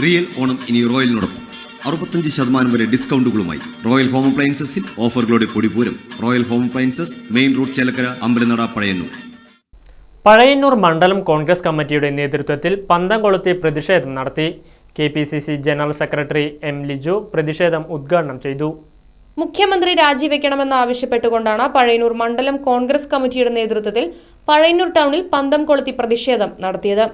Real Onam ഇനി റോയലിനോടൊപ്പം. അറുപത്തഞ്ച് ശതമാനം വരെ ഡിസ്കൗണ്ടുകളുമായി റോയൽ ഹോം അപ്ലയൻസസിൽ ഓഫറുകളുടെ പൊടിപൂരം royal home appliances main road Chelakkara Ambalanada Pazhayannur. Pazhayannur മണ്ഡലം കോൺഗ്രസ് കമ്മിറ്റിയുടെ നേതൃത്വത്തിൽ പന്തം കൊളുത്തി പ്രതിഷേധം നടത്തി. K P C C general secretary M Liju പ്രതിഷേധം ഉദ്ഘാടനം ചെയ്തു. മുഖ്യമന്ത്രി രാജിവെക്കണമെന്ന് ആവശ്യപ്പെട്ടുകൊണ്ടാണ് പഴയന്നൂർ മണ്ഡലം കോൺഗ്രസ് കമ്മിറ്റിയുടെ നേതൃത്വത്തിൽ പഴയന്നൂർ ടൗണിൽ പന്തം കൊളുത്തി പ്രതിഷേധം നടത്തിയത്.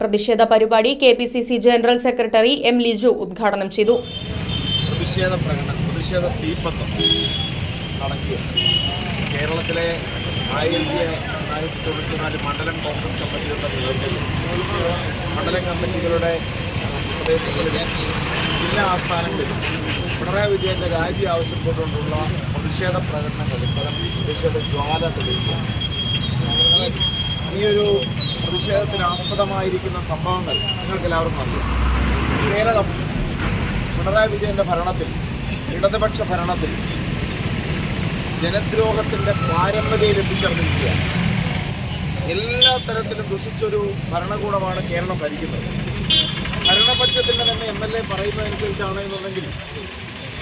പ്രതിഷേധ പരിപാടി K P C C general secretary M Liju ഉദ്ഘാടനം ചെയ്തു. പ്രതിഷേധ പ്രകടനം പ്രതിഷേധ തീപ്പത്തം നടത്തിയ കേരളത്തിലെ ആയിരത്തി തൊള്ളായിരത്തി തൊണ്ണൂറ്റിനാല് മണ്ഡലം കോൺഗ്രസ് കമ്മിറ്റികളുടെ നേതൃത്വത്തിൽ മണ്ഡലം കമ്മിറ്റികളുടെ പ്രദേശങ്ങളിൽ ജില്ലാ ആസ്ഥാനങ്ങളിൽ പിണറായി വിജയന്റെ രാജി ആവശ്യപ്പെട്ടുകൊണ്ടുള്ള പ്രതിഷേധ പ്രകടനങ്ങളിൽ പല പ്രതിഷേധ ജ്വാല തെളിയിക്കുക ഈ ഒരു പ്രതിഷേധത്തിന് ആസ്പദമായിരിക്കുന്ന സംഭവങ്ങൾ നിങ്ങൾക്ക് എല്ലാവർക്കും അറിയാം. കേരളം പിണറായി വിജയന്റെ ഭരണത്തിൽ ഇടതുപക്ഷ ഭരണത്തിൽ ജനദ്രോഹത്തിന്റെ പാരമ്പര്യം എത്തിച്ചേർന്നിരിക്കുകയാണ് എല്ലാ തരത്തിലും ദുഷിച്ചൊരു ഭരണകൂടമാണ് കേരളം ഭരിക്കുന്നത്. ഭരണപക്ഷത്തിന്റെ തന്നെ എം എൽ എ പറയുന്നതനുസരിച്ചാണ് എന്നുണ്ടെങ്കിൽ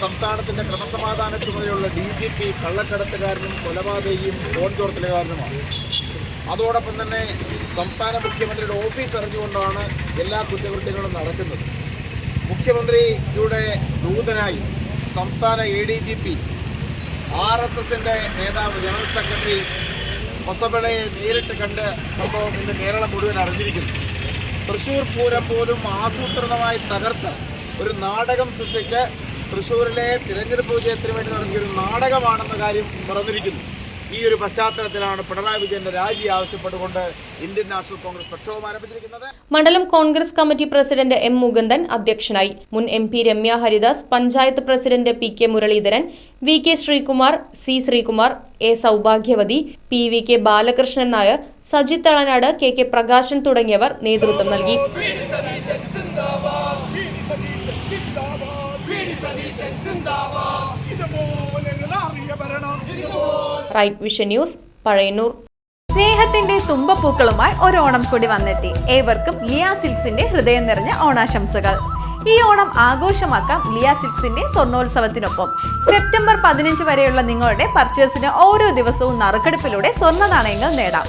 സംസ്ഥാനത്തിന്റെ ക്രമസമാധാന ചുമതലയുള്ള ഡി ജി പി കള്ളക്കടത്തുകാരനും കൊലപാതകയും ഫോൺ ചോർത്തലുകാരനുമാണ് അതോടൊപ്പം തന്നെ സംസ്ഥാന മുഖ്യമന്ത്രിയുടെ ഓഫീസ് അറിഞ്ഞുകൊണ്ടാണ് എല്ലാ കുറ്റകൃത്യങ്ങളും നടക്കുന്നത്. മുഖ്യമന്ത്രിയുടെ ദൂതനായി സംസ്ഥാന A D G P R S എസിന്റെ നേതാവ് ജനറൽ സെക്രട്ടറി ഹൊസബളയെ നേരിട്ട് കണ്ട് സംഭവം ഇന്ന് കേരളം മുഴുവൻ അറിഞ്ഞിരിക്കുന്നു. തൃശ്ശൂർ പൂരം പോലും ആസൂത്രിതമായി തകർത്ത് ഒരു നാടകം സൃഷ്ടിച്ച് തൃശ്ശൂരിലെ തിരഞ്ഞെടുപ്പ് വിജയത്തിന് വേണ്ടി നടത്തിയ ഒരു നാടകമാണെന്ന കാര്യം മറന്നിരിക്കുന്നു ഈ ഒരു പശ്ചാത്തലത്തിലാണ് പിണറായി വിജയന്റെ രാജി ആവശ്യപ്പെട്ടുകൊണ്ട് ഇന്ത്യൻ നാഷണൽ കോൺഗ്രസ് പ്രക്ഷോഭം ആരംഭിച്ചിരിക്കുന്നത്. മണ്ഡലം Congress committee president M Mukundan അധ്യക്ഷനായി. മുൻ M P Ramya Haridas panchayat president P K Muraleedharan V K Sreekumar C Sreekumar A Saubhagyavathi P V K Balakrishnan Nair Sajith Thalanad K K Prakashan തുടങ്ങിയവർ നേതൃത്വം നൽകി. Right vision news Pazhayannur. സ്നേഹത്തിന്റെ തുമ്പപ്പൂക്കളുമായി ഒരു ഓണം കൂടി വന്നെത്തി. ഏവർക്കും ലിയാ സിൽക്സിന്റെ ഹൃദയം നിറഞ്ഞ ഓണാശംസകൾ. ഈ ഓണം ആഘോഷമാക്കാം ലിയാ സിൽക്സിന്റെ സ്വർണോത്സവത്തിനൊപ്പം. സെപ്റ്റംബർ പതിനഞ്ച് വരെയുള്ള നിങ്ങളുടെ പർച്ചേസിന് ഓരോ ദിവസവും നറുക്കെടുപ്പിലൂടെ സ്വർണ നാണയങ്ങൾ നേടാം.